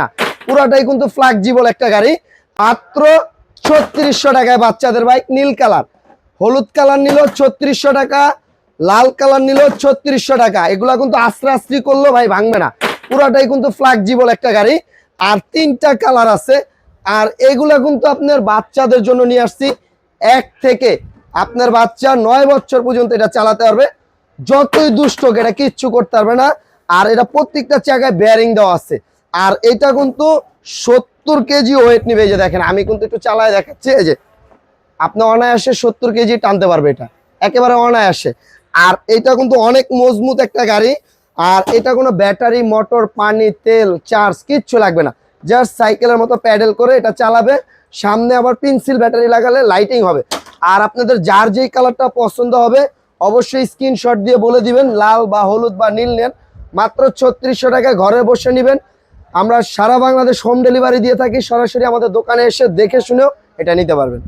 না। পুরাটাই কিন্তু ফ্লাক্সিবল একটা গাড়ি। মাত্র ছত্রিশশো টাকায় বাচ্চাদের বাইক নীল কালার। হলুদ কালার নিল ছত্রিশশো টাকা, লাল কালার নিল ছত্রিশশো টাকা। এগুলা কিন্তু আস্তে করল ভাই ভাঙবে না। পুরাটাই কিন্তু ফ্লাক্সিবল একটা গাড়ি। আর তিনটা কালার আছে। আর এগুলা কিন্তু আপনার বাচ্চাদের জন্য নিয়ে আসছি। এক থেকে আপনার বাচ্চা নয় বছর পর্যন্ত এটা চালাতে পারবে। যতই দুষ্ট এটা কিচ্ছু করতে পারবে না। আর এটা প্রত্যেকটা জায়গায় বেয়ারিং দেওয়া আছে। আর এটা কিন্তু সত্তর কেজি ওয়েট নিবে যে দেখেন, আমি কিন্তু একটু চালায় দেখাচ্ছি, এই যে, আপনি অনায়াসে সত্তর কেজি টানতে পারবে এটা, একেবারে অনায়াসে। আর এটা কিন্তু অনেক মজবুত একটা গাড়ি, আর এটা কোনো ব্যাটারি, মোটর, পানি, তেল, চার্জ, কিচ্ছু লাগবে না। জাস্ট সাইকেলের মতো প্যাডেল করে এটা চালাবে, সামনে আবার পেন্সিল ব্যাটারি লাগালে লাইটিং হবে। আর আপনাদের যার যেই কালারটা পছন্দ হবে, অবশ্যই স্ক্রিনশট দিয়ে বলে দিবেন, লাল বা হলুদ বা নীল নেন, মাত্র ছত্রিশশো টাকায় ঘরে বসে নেবেন। আমরা সারা বাংলাদেশ হোম ডেলিভারি দিয়ে থাকি। সরাসরি আমাদের দোকানে এসে দেখে শুনেও এটা নিতে পারবেন।